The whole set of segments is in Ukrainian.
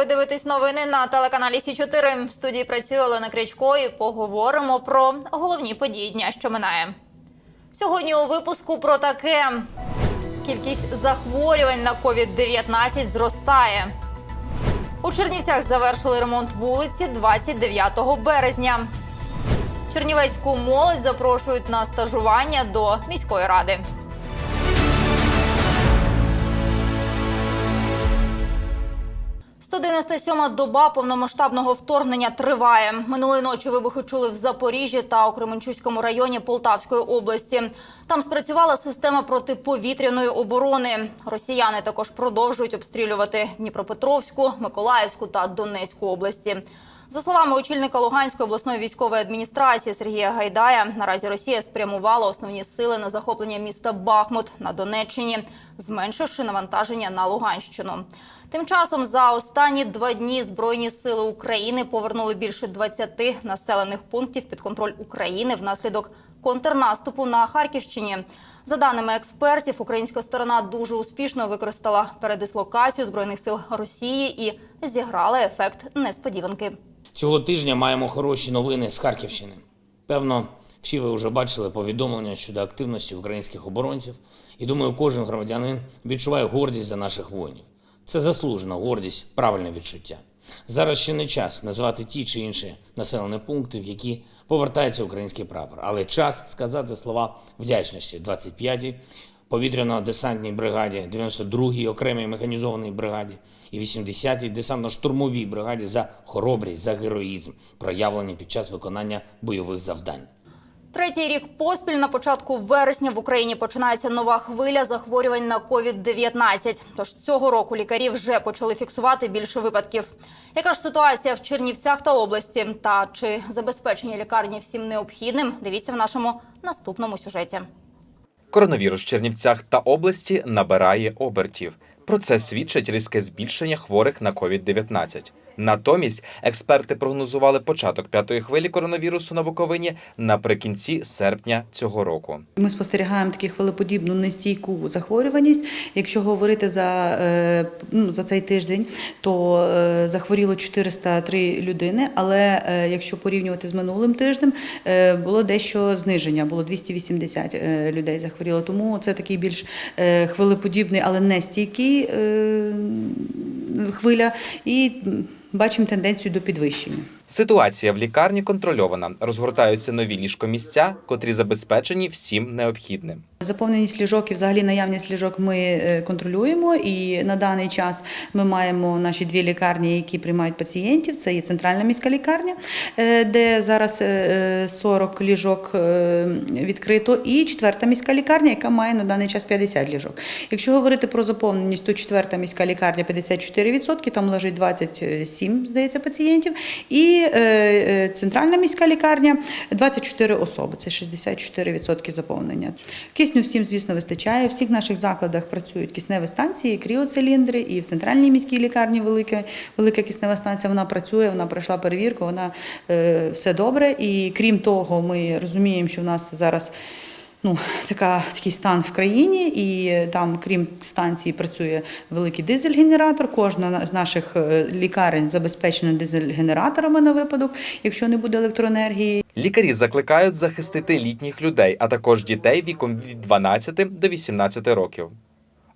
ви дивитесь новини на телеканалі Сі 4 В студії працює Олена Крячко і поговоримо про головні події дня, що минає. Сьогодні у випуску про таке: кількість захворювань на COVID-19 зростає. У Чернівцях завершили ремонт вулиці 29 березня. Чернівецьку молодь запрошують на стажування до міської ради. Сьома доба повномасштабного вторгнення триває. Минулої ночі вибухи чули в Запоріжжі та у Кременчуському районі Полтавської області. Там спрацювала система протиповітряної оборони. Росіяни також продовжують обстрілювати Дніпропетровську, Миколаївську та Донецьку області. За словами очільника Луганської обласної військової адміністрації Сергія Гайдая, наразі Росія спрямувала основні сили на захоплення міста Бахмут на Донеччині, зменшивши навантаження на Луганщину. Тим часом за останні два дні збройні сили України повернули більше 20 населених пунктів під контроль України внаслідок контрнаступу на Харківщині. За даними експертів, українська сторона дуже успішно використала передислокацію збройних сил Росії і зіграла ефект несподіванки. Цього тижня маємо хороші новини з Харківщини. Певно, всі ви вже бачили повідомлення щодо активності українських оборонців, і думаю, кожен громадянин відчуває гордість за наших воїнів. Це заслужена гордість, правильне відчуття. Зараз ще не час називати ті чи інші населені пункти, в які повертається український прапор, але час сказати слова вдячності 25-й повітряно-десантній бригаді, 92-й окремій механізованій бригаді і 80-й десантно-штурмовій бригаді за хоробрість, за героїзм, проявлені під час виконання бойових завдань. Третій рік поспіль на початку вересня в Україні починається нова хвиля захворювань на COVID-19. Тож цього року лікарі вже почали фіксувати більше випадків. Яка ж ситуація в Чернівцях та області? Та чи забезпечені лікарні всім необхідним? Дивіться в нашому наступному сюжеті. Коронавірус в Чернівцях та області набирає обертів. Про це свідчить різке збільшення хворих на COVID-19. Натомість експерти прогнозували початок п'ятої хвилі коронавірусу на Буковині наприкінці серпня цього року. Ми спостерігаємо таку хвилеподібну нестійку захворюваність. Якщо говорити за, е, ну, за цей тиждень, то е, захворіло 403 людини, але е, якщо порівнювати з минулим тижнем, було дещо зниження, було 280 е, людей захворіло. Тому це такий більш хвилеподібний, але не стійкий е, хвиля. І бачимо тенденцію до підвищення. Ситуація в лікарні контрольована. Розгортаються нові ліжкомісця, котрі забезпечені всім необхідним. Заповненість ліжок і взагалі наявність ліжок ми е, контролюємо. І на даний час ми маємо наші дві лікарні, які приймають пацієнтів. Це є центральна міська лікарня, е, де зараз е, 40 ліжок е, відкрито, і четверта міська лікарня, яка має на даний час 50 ліжок. Якщо говорити про заповненість, то четверта міська лікарня 54%, там лежить 27, здається, пацієнтів. І е, е, центральна міська лікарня 24 особи, це 64% заповнення. Кисню всім, звісно, вистачає. В всіх наших закладах працюють кисневі станції, кріоциліндри, і в центральній міській лікарні велика, велика киснева станція. Вона працює, вона пройшла перевірку, вона е, все добре. І крім того, ми розуміємо, що в нас зараз. Ну, така, такий стан в країні, і там, крім станції, працює великий дизель-генератор. Кожна з наших е, лікарень забезпечена дизель-генераторами на випадок, якщо не буде електроенергії. Лікарі закликають захистити літніх людей, а також дітей віком від 12 до 18 років.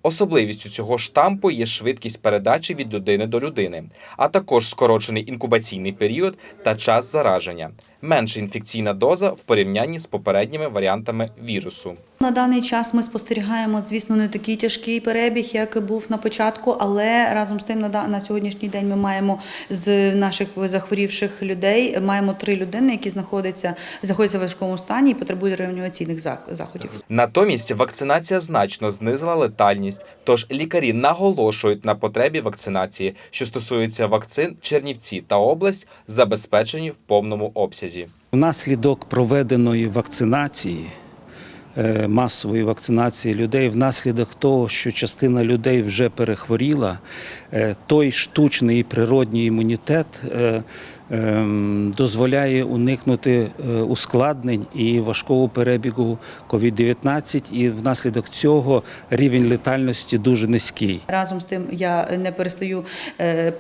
Особливістю цього штампу є швидкість передачі від людини до людини, а також скорочений інкубаційний період та час зараження, менша інфекційна доза в порівнянні з попередніми варіантами вірусу. На даний час ми спостерігаємо, звісно, не такий тяжкий перебіг, як був на початку, але разом з тим на, сьогоднішній день ми маємо з наших захворівших людей маємо три людини, які знаходяться знаходяться в важкому стані і потребують реанімаційних зах- заходів. Натомість вакцинація значно знизила летальність, тож лікарі наголошують на потребі вакцинації, що стосується вакцин Чернівці та область, забезпечені в повному обсязі. Внаслідок проведеної вакцинації, е, масової вакцинації людей, внаслідок того, що частина людей вже перехворіла, той штучний і природній імунітет е, ем, дозволяє уникнути е, ускладнень і важкого перебігу COVID-19, і внаслідок цього рівень летальності дуже низький. Разом з тим я не перестаю е,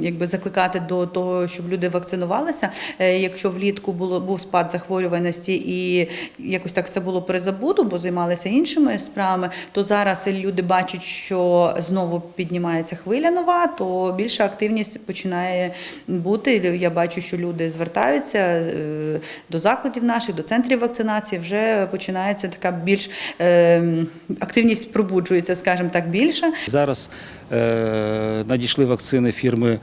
якби закликати до того, щоб люди вакцинувалися. Е, Якщо влітку було був спад захворюваності і якось так це було перезабуто, бо займалися іншими справами, то зараз люди бачать, що знову піднімається хвиля нова, то більша активність починає бути. Я бачу, що люди звертаються е, до закладів наших, до центрів вакцинації. Вже починається така більш е, активність пробуджується, скажімо так, більша. Зараз е, надійшли вакцини фірми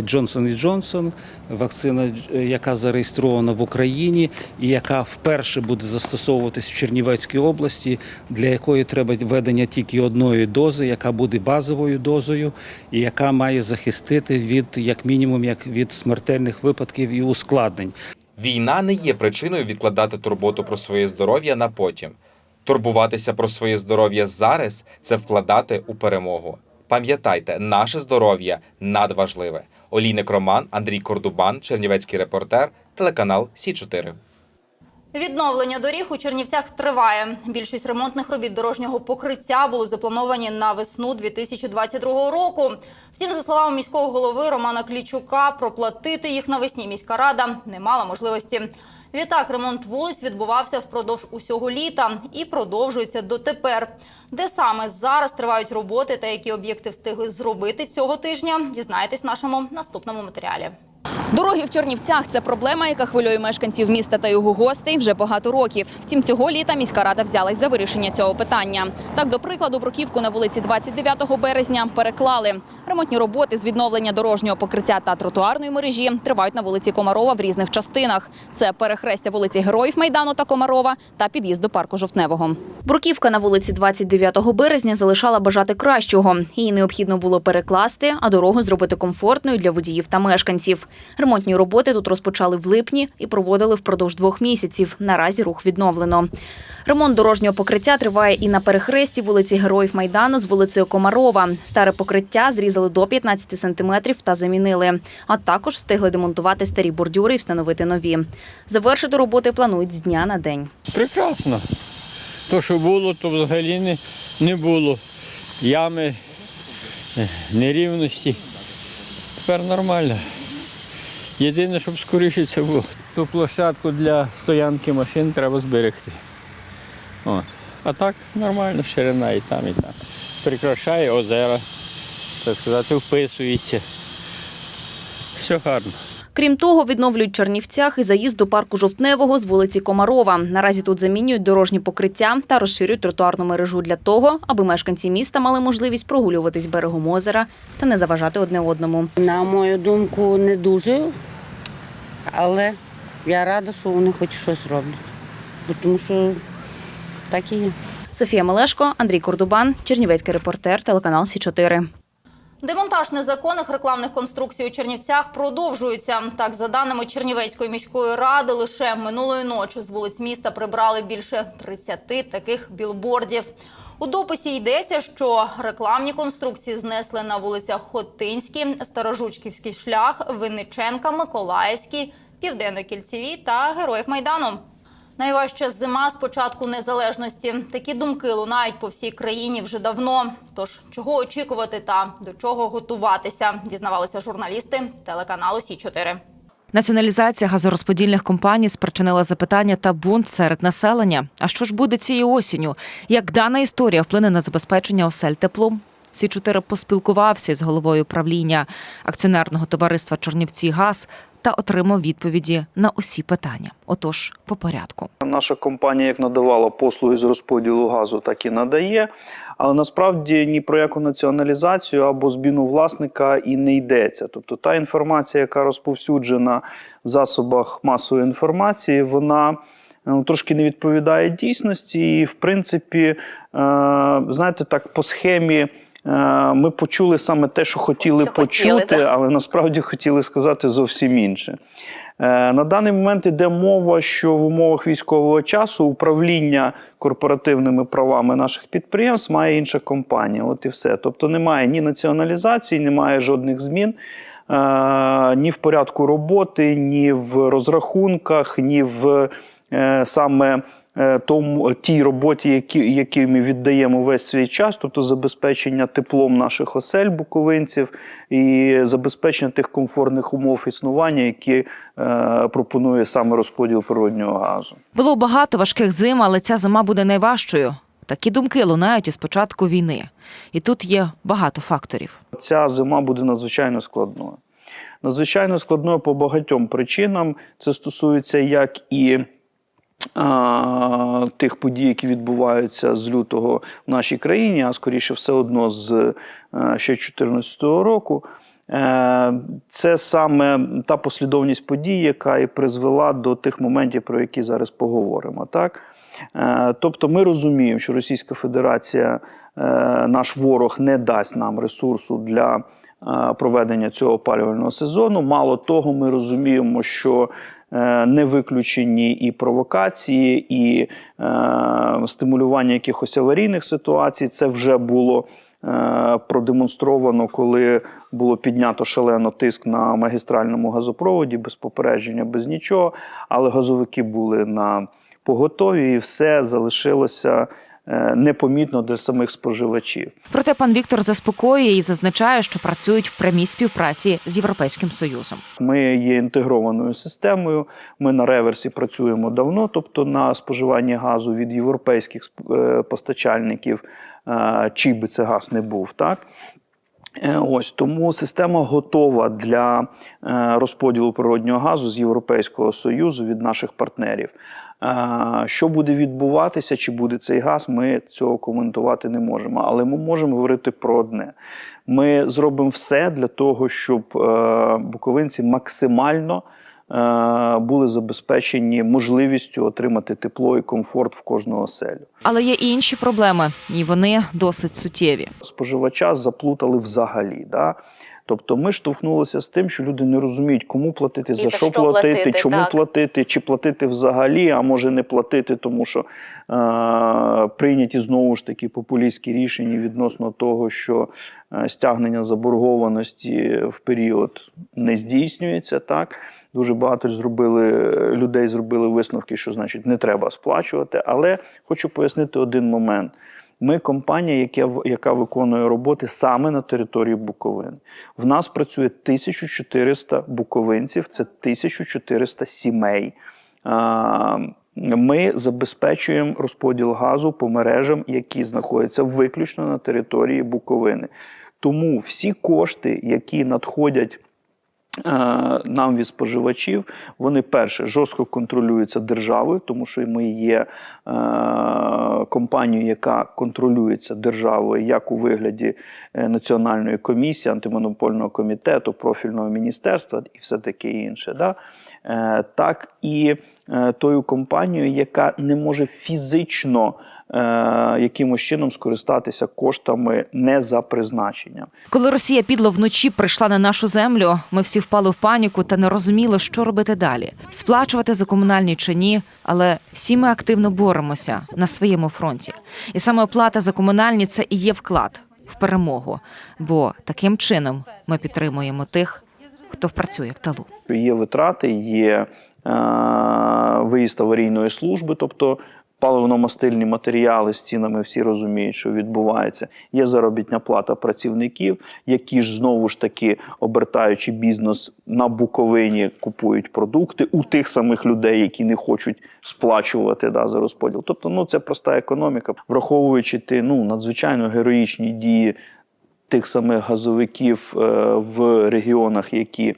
Джонсон Johnson Johnson, вакцина, яка зареєстрована в Україні і яка вперше буде застосовуватись в Чернівецькій області, для якої треба введення тільки одної дози, яка буде базовою дозою, і яка має захистити від як мінімум як від смертельних випадків і ускладнень. Війна не є причиною відкладати турботу про своє здоров'я на потім. Турбуватися про своє здоров'я зараз це вкладати у перемогу. Пам'ятайте, наше здоров'я надважливе. Олійник Роман, Андрій Кордубан, Чернівецький репортер, телеканал Сі 4 Відновлення доріг у Чернівцях триває. Більшість ремонтних робіт дорожнього покриття були заплановані на весну 2022 року. Втім, за словами міського голови Романа Клічука, проплатити їх навесні міська рада не мала можливості. Відтак, ремонт вулиць відбувався впродовж усього літа і продовжується дотепер. Де саме зараз тривають роботи та які об'єкти встигли зробити цього тижня, дізнаєтесь в нашому наступному матеріалі. Дороги в Чернівцях це проблема, яка хвилює мешканців міста та його гостей вже багато років. Втім, цього літа міська рада взялась за вирішення цього питання. Так, до прикладу, бруківку на вулиці 29 березня переклали. Ремонтні роботи з відновлення дорожнього покриття та тротуарної мережі тривають на вулиці Комарова в різних частинах. Це перехрестя вулиці Героїв Майдану та Комарова та під'їзд до парку Жовтневого. Бруківка на вулиці 29 березня залишала бажати кращого. Її необхідно було перекласти, а дорогу зробити комфортною для водіїв та мешканців. Ремонтні роботи тут розпочали в липні і проводили впродовж двох місяців. Наразі рух відновлено. Ремонт дорожнього покриття триває і на перехресті вулиці Героїв Майдану з вулицею Комарова. Старе покриття зрізали до 15 сантиметрів та замінили. А також встигли демонтувати старі бордюри і встановити нові. Завершити роботи планують з дня на день. Прекрасно. То, що було, то взагалі не, не було. Ями, е, нерівності. Тепер нормально. Єдине, щоб скоріше це було. Ту площадку для стоянки машин треба зберегти. От. А так нормально, ширина і там, і там. Прикрашає озера, так сказати, вписується. Все гарно. Крім того, відновлюють в Чернівцях і заїзд до парку Жовтневого з вулиці Комарова. Наразі тут замінюють дорожні покриття та розширюють тротуарну мережу для того, аби мешканці міста мали можливість прогулюватись берегом озера та не заважати одне одному. На мою думку, не дуже, але я рада, що вони хоч щось роблять. Тому що так і є. Софія Мелешко, Андрій Кордубан, Чернівецький репортер, телеканал Сі 4 Демонтаж незаконних рекламних конструкцій у Чернівцях продовжується. Так, за даними Чернівецької міської ради, лише минулої ночі з вулиць міста прибрали більше 30 таких білбордів. У дописі йдеться, що рекламні конструкції знесли на вулицях Хотинський, Старожучківський шлях, Винниченка, Миколаївський, Південно-Кільцевій та Героїв Майдану. Найважча зима з початку незалежності. Такі думки лунають по всій країні вже давно. Тож чого очікувати та до чого готуватися, дізнавалися журналісти телеканалу Сі 4 Націоналізація газорозподільних компаній спричинила запитання та бунт серед населення. А що ж буде цією осінню? Як дана історія вплине на забезпечення осель теплом? Сі 4 поспілкувався з головою правління акціонерного товариства Чорнівці Газ та отримав відповіді на усі питання. Отож, по порядку. Наша компанія як надавала послуги з розподілу газу, так і надає. Але насправді ні про яку націоналізацію або зміну власника і не йдеться. Тобто та інформація, яка розповсюджена в засобах масової інформації, вона ну, трошки не відповідає дійсності. І, в принципі, е, знаєте, так по схемі. Е, Ми почули саме те, що хотіли Що хотіли, почути, але насправді хотіли сказати зовсім інше. Е, На даний момент йде мова, що в умовах військового часу управління корпоративними правами наших підприємств має інша компанія. От і все. Тобто немає ні націоналізації, немає жодних змін. е, ні в порядку роботи, ні в розрахунках, ні в саме тому тій роботі, які, які ми віддаємо весь свій час, тобто забезпечення теплом наших осель буковинців і забезпечення тих комфортних умов існування, які е, пропонує саме розподіл природнього газу. Було багато важких зим, але ця зима буде найважчою. Такі думки лунають із початку війни. І тут є багато факторів. Ця зима буде надзвичайно складною. Надзвичайно складною по багатьом причинам. Це стосується як і тих подій, які відбуваються з лютого в нашій країні, а скоріше все одно з е, ще 2014 року. Е, Це саме та послідовність подій, яка і призвела до тих моментів, про які зараз поговоримо. Так? Е, Тобто ми розуміємо, що Російська Федерація, наш ворог, не дасть нам ресурсу для проведення цього опалювального сезону. Мало того, ми розуміємо, що не виключені і провокації, і е, стимулювання якихось аварійних ситуацій. Це вже було е, продемонстровано, коли було піднято шалено тиск на магістральному газопроводі, без попередження, без нічого. Але газовики були на поготові, і все залишилося е, непомітно для самих споживачів. Проте пан Віктор заспокоює і зазначає, що працюють в прямій співпраці з Європейським Союзом. Ми є інтегрованою системою. Ми на реверсі працюємо давно, тобто на споживанні газу від європейських е, постачальників, е, чий би це газ не був. Так? Е, Ось тому система готова для е, розподілу природнього газу з Європейського союзу від наших партнерів. Що буде відбуватися, чи буде цей газ, ми цього коментувати не можемо. Але ми можемо говорити про одне: ми зробимо все для того, щоб е, буковинці максимально е, були забезпечені можливістю отримати тепло і комфорт в кожну оселю. Але є і інші проблеми, і вони досить суттєві. споживача заплутали взагалі. Да? Тобто ми штовхнулися з тим, що люди не розуміють, кому платити, за, за що що платити, платити, чому так. платити, чи платити взагалі, а може не платити, тому що е, прийняті знову ж таки популістські рішення відносно того, що е, стягнення заборгованості в період не здійснюється. Так дуже багато зробили людей, зробили висновки, що значить не треба сплачувати. Але хочу пояснити один момент. Ми компанія, яка, яка виконує роботи саме на території Буковини. В нас працює 1400 буковинців, це 1400 сімей. Ми забезпечуємо розподіл газу по мережам, які знаходяться виключно на території Буковини. Тому всі кошти, які надходять нам від споживачів, вони перше жорстко контролюються державою, тому що ми є е, компанією, яка контролюється державою, як у вигляді е, національної комісії, антимонопольного комітету, профільного міністерства і все таке інше. Да? Е, так і е, тою компанією, яка не може фізично е, якимось чином скористатися коштами не за призначенням. Коли Росія підло вночі прийшла на нашу землю, ми всі впали в паніку та не розуміли, що робити далі: сплачувати за комунальні чи ні. Але всі ми активно боремося на своєму фронті. І саме оплата за комунальні це і є вклад в перемогу. Бо таким чином ми підтримуємо тих, хто працює в талу. є витрати, є е, виїзд аварійної служби, тобто паливно-мастильні матеріали з цінами всі розуміють, що відбувається. Є заробітня плата працівників, які ж знову ж таки, обертаючи бізнес на Буковині, купують продукти у тих самих людей, які не хочуть сплачувати да, за розподіл. Тобто, ну це проста економіка, враховуючи ті ну надзвичайно героїчні дії тих самих газовиків е, в регіонах, які е,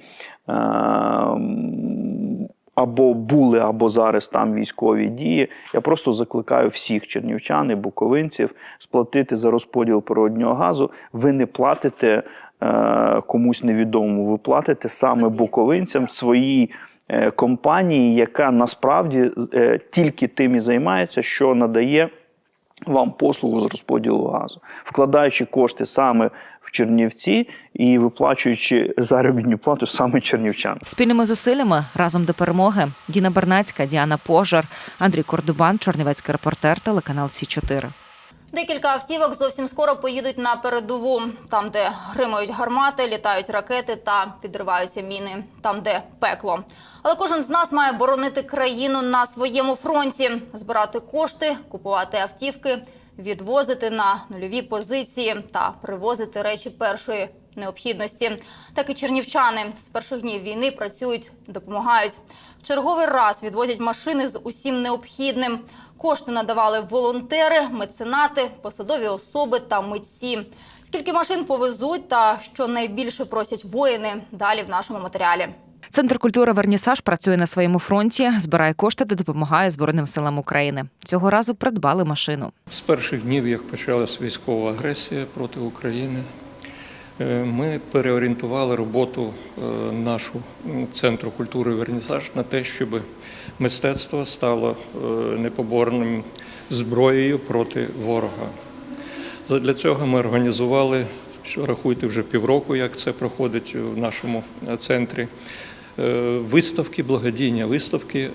або були, або зараз там військові дії. Я просто закликаю всіх чернівчан і буковинців сплатити за розподіл природнього газу. Ви не платите е, комусь невідомому, ви платите саме буковинцям своїй. е, Компанії, яка насправді е, тільки тим і займається, що надає вам послугу з розподілу газу, вкладаючи кошти саме в Чернівці і виплачуючи заробітну плату саме чернівчан. Спільними зусиллями разом до перемоги Діна Бернацька, Діана Пожар, Андрій Кордубан, Чорнівецький репортер, телеканал Сі 4 Декілька автівок зовсім скоро поїдуть на передову, там, де гримають гармати, літають ракети та підриваються міни, там, де пекло. Але кожен з нас має боронити країну на своєму фронті, збирати кошти, купувати автівки, відвозити на нульові позиції та привозити речі першої необхідності. Так і чернівчани з перших днів війни працюють, допомагають. В черговий раз відвозять машини з усім необхідним. Кошти надавали волонтери, меценати, посадові особи та митці. Скільки машин повезуть та що найбільше просять воїни? Далі в нашому матеріалі. Центр культури Вернісаж працює на своєму фронті, збирає кошти та допомагає Збройним силам України. Цього разу придбали машину. З перших днів, як почалась військова агресія проти України, ми переорієнтували роботу е, нашу центру культури Вернісаж на те, щоб мистецтво стало е, непоборним зброєю проти ворога. Для цього ми організували, що рахуйте вже півроку, як це проходить в нашому е, центрі. е, Виставки, благодійні виставки е,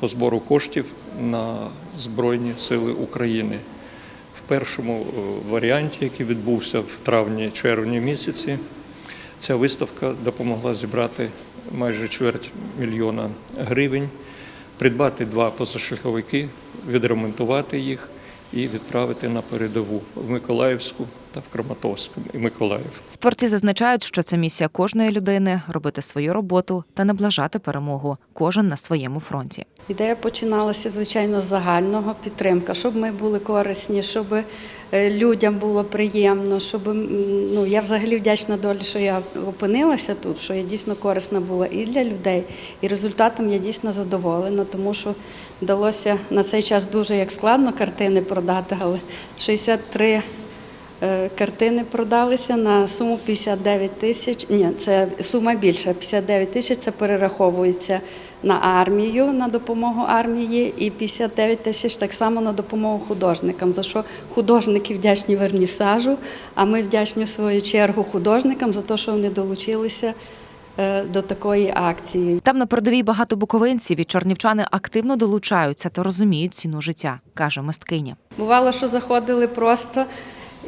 по збору коштів на Збройні Сили України. Першому е, варіанті, який відбувся в травні-червні місяці, ця виставка допомогла зібрати майже чверть мільйона гривень, придбати два позашляховики, відремонтувати їх і відправити на передову в Миколаївську та в Краматорську і Миколаїв. Творці зазначають, що це місія кожної людини робити свою роботу та наближати перемогу. Кожен на своєму фронті. Ідея починалася, звичайно, з загального підтримка, щоб ми були корисні, щоб е, людям було приємно, щоб ну я взагалі вдячна долі, що я опинилася тут, що я дійсно корисна була і для людей. І результатом я дійсно задоволена, тому що вдалося на цей час дуже як складно картини продати, але 63 Е, Картини продалися на суму 59 тисяч. Ні, це сума більша. 59 тисяч це перераховується на армію, на допомогу армії, і 59 тисяч так само на допомогу художникам. За що художники вдячні вернісажу, а ми вдячні в свою чергу художникам за те, що вони долучилися е, до такої акції. Там на передовій багато буковинців і чорнівчани активно долучаються та розуміють ціну життя, каже мисткиня. Бувало, що заходили просто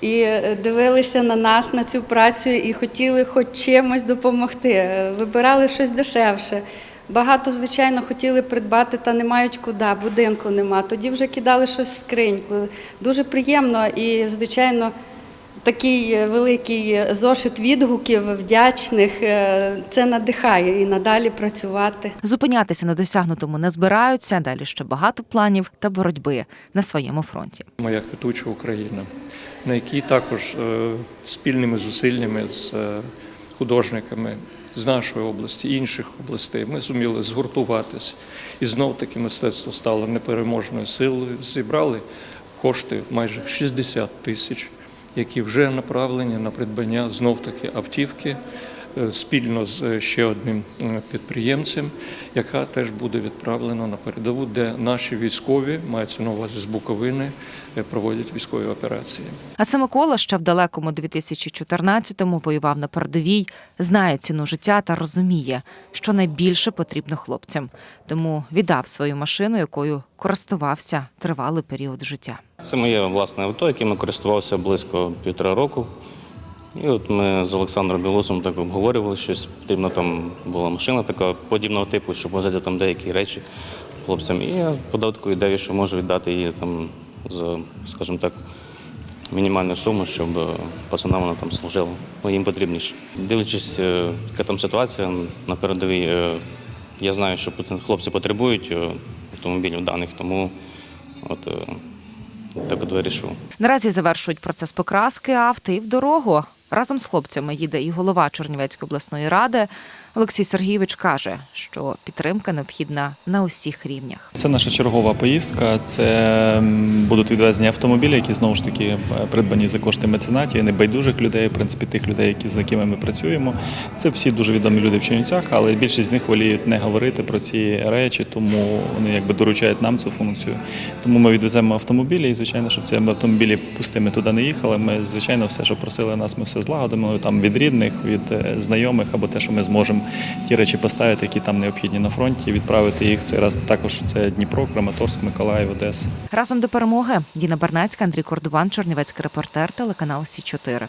і е, дивилися на нас, на цю працю, і хотіли хоч чимось допомогти. Е, Вибирали щось дешевше. Багато, звичайно, хотіли придбати, та не мають куди, будинку нема. Тоді вже кидали щось в скриньку. Дуже приємно і, звичайно, такий е, великий зошит відгуків вдячних. е, Це надихає і надалі працювати. Зупинятися на досягнутому не збираються. Далі ще багато планів та боротьби на своєму фронті. Моя квітуча Україна, на якій також е, спільними зусиллями з е, художниками з нашої області, інших областей, ми зуміли згуртуватись. І знов таки мистецтво стало непереможною силою. Зібрали кошти майже 60 тисяч, які вже направлені на придбання знов таки автівки. Е, Спільно з е, ще одним е, підприємцем, яка теж буде відправлена на передову, де наші військові, мається на увазі з Буковини, проводять військові операції. А це Микола ще в далекому 2014-му воював на передовій, знає ціну життя та розуміє, що найбільше потрібно хлопцям. Тому віддав свою машину, якою користувався тривалий період життя. Це моє власне авто, яким я користувався близько півтора року. І от ми з Олександром Білосом так обговорювали щось. Потрібна там була машина така подібного типу, щоб возити там деякі речі хлопцям. І я подав таку ідею, що можу віддати її там за, скажімо так, мінімальну суму, щоб е, пацанам вона там служила. Ну, їм потрібніше. Дивлячись, е, яка там ситуація на передовій, е, я знаю, що хлопці потребують автомобілів даних, тому от так от вирішив. Наразі завершують процес покраски авто і в дорогу. Разом з хлопцями їде і голова Чернівецької обласної ради. Олексій Сергійович каже, що підтримка необхідна на усіх рівнях. Це наша чергова поїздка. Це будуть відвезені автомобілі, які знову ж таки придбані за кошти меценатів, небайдужих людей, в принципі, тих людей, які з якими ми працюємо. Це всі дуже відомі люди в Чернівцях, але більшість з них воліють не говорити про ці речі, тому вони якби доручають нам цю функцію. Тому ми відвеземо автомобілі, і звичайно, щоб ці автомобілі пустими туди не їхали. Ми звичайно все, що просили нас, ми все злагодимо там від рідних, від е, знайомих або те, що ми зможемо ті речі поставити, які там необхідні на фронті, відправити їх. Цей раз також це Дніпро, Краматорськ, Миколаїв, Одеса. Разом до перемоги. Діна Бернацька, Андрій Кордуван, Чернівецький репортер, телеканал Сі 4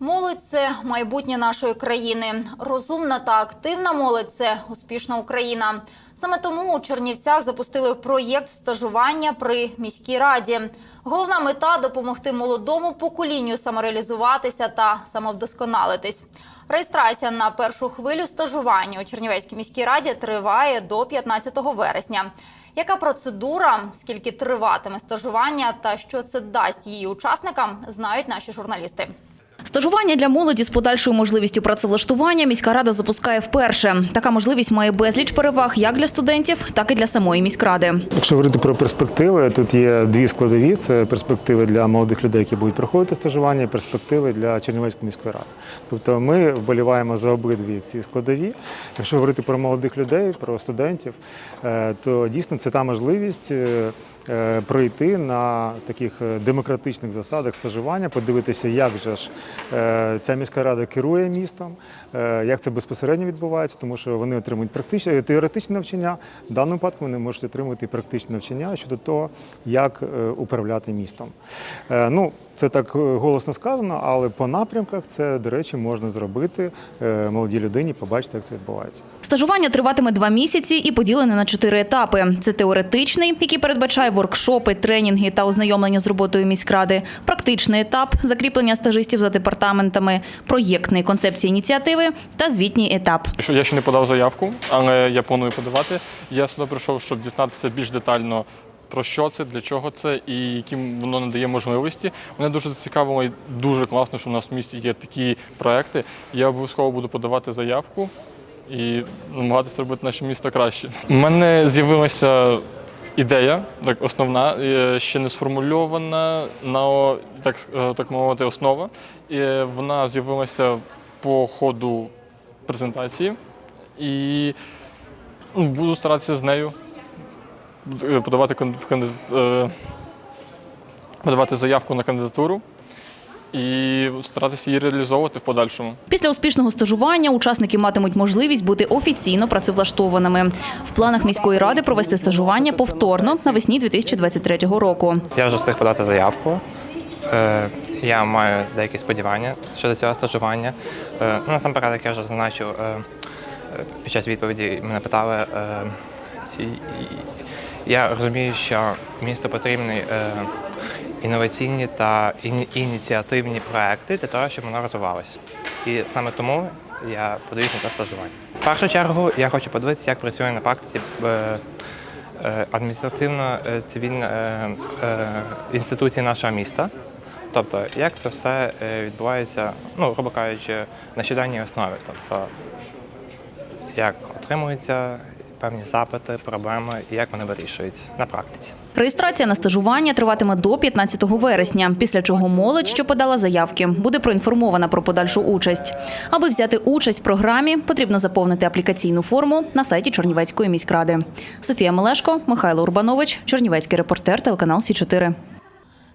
Молодь це майбутнє нашої країни. Розумна та активна молодь це успішна Україна. Саме тому у Чернівцях запустили проєкт стажування при міській раді. Головна мета допомогти молодому поколінню самореалізуватися та самовдосконалитись. Реєстрація на першу хвилю стажування у Чернівецькій міській раді триває до 15 вересня. Яка процедура, скільки триватиме стажування та що це дасть її учасникам, знають наші журналісти. Стажування для молоді з подальшою можливістю працевлаштування міська рада запускає вперше. Така можливість має безліч переваг як для студентів, так і для самої міськради. Якщо говорити про перспективи, тут є дві складові: це перспективи для молодих людей, які будуть проходити стажування, і перспективи для Чернівецької міської ради. Тобто ми вболіваємо за обидві ці складові. Якщо говорити про молодих людей, про студентів, е, то дійсно це та можливість е, пройти на таких е, демократичних засадах стажування, подивитися, як же ж е, ця міська рада керує містом, е, як це безпосередньо відбувається, тому що вони отримують практичне теоретичне навчання. В даному випадку вони можуть отримувати і практичне навчання щодо того, як е, управляти містом. Е, Ну, це так е, голосно сказано, але по напрямках це, до речі, можна зробити е, молодій людині, побачити, як це відбувається. Стажування триватиме два місяці і поділене на чотири етапи. Це теоретичний, який передбачає воркшопи, тренінги та ознайомлення з роботою міськради. Практичний етап закріплення стажистів за департаментами, проєктний концепції ініціативи та звітній етап. Я ще не подав заявку, але я планую подавати. Я сюди прийшов, щоб дізнатися більш детально. Про що це, для чого це і яким воно надає можливості. Мене дуже зацікавило і дуже класно, що у нас в місті є такі проекти. Я обов'язково буду подавати заявку і намагатися робити наше місто краще. У мене з'явилася ідея, так основна, е, ще не сформульована на так, е, так мовити основа. І вона з'явилася по ходу презентації і ну, буду старатися з нею е, подавати е, подавати заявку на кандидатуру і старатися її реалізовувати в подальшому. Після успішного стажування учасники матимуть можливість бути офіційно працевлаштованими. В планах міської ради провести стажування повторно навесні 2023 року. Я вже встиг подати заявку. Е, Я маю деякі сподівання щодо цього стажування. Е, Ну, насамперед, як я вже зазначив, е, під час відповіді мене питали. Я розумію, що місту потрібні е, інноваційні та іні- ініціативні проекти для того, щоб воно розвивалося. І саме тому я подаюся на це стажування. В першу чергу я хочу подивитися, як працює на практиці е, е, адміністративно-цивільна е, е, інституції нашого міста. Тобто, як це все відбувається, ну, грубо кажучи, на щоденній основі. Тобто, як отримуються певні запити, проблеми і як вони вирішуються на практиці. Реєстрація на стажування триватиме до 15 вересня, після чого молодь, що подала заявки, буде проінформована про подальшу участь. Аби взяти участь в програмі, потрібно заповнити аплікаційну форму на сайті Чернівецької міськради. Софія Мелешко, Михайло Урбанович, Чернівецький репортер, телеканал Сі 4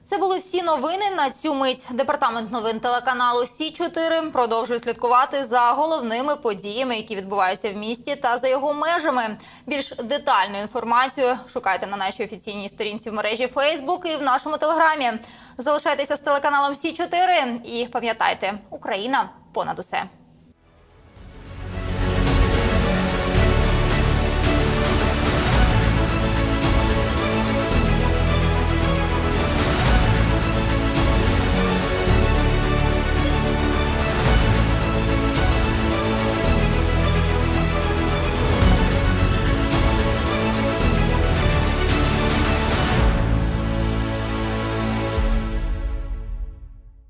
Це були всі новини на цю мить. Департамент новин телеканалу Сі 4 продовжує слідкувати за головними подіями, які відбуваються в місті та за його межами. Більш детальну інформацію шукайте на нашій офіційній сторінці в мережі Фейсбук і в нашому телеграмі. Залишайтеся з телеканалом Сі 4 і пам'ятайте, Україна понад усе.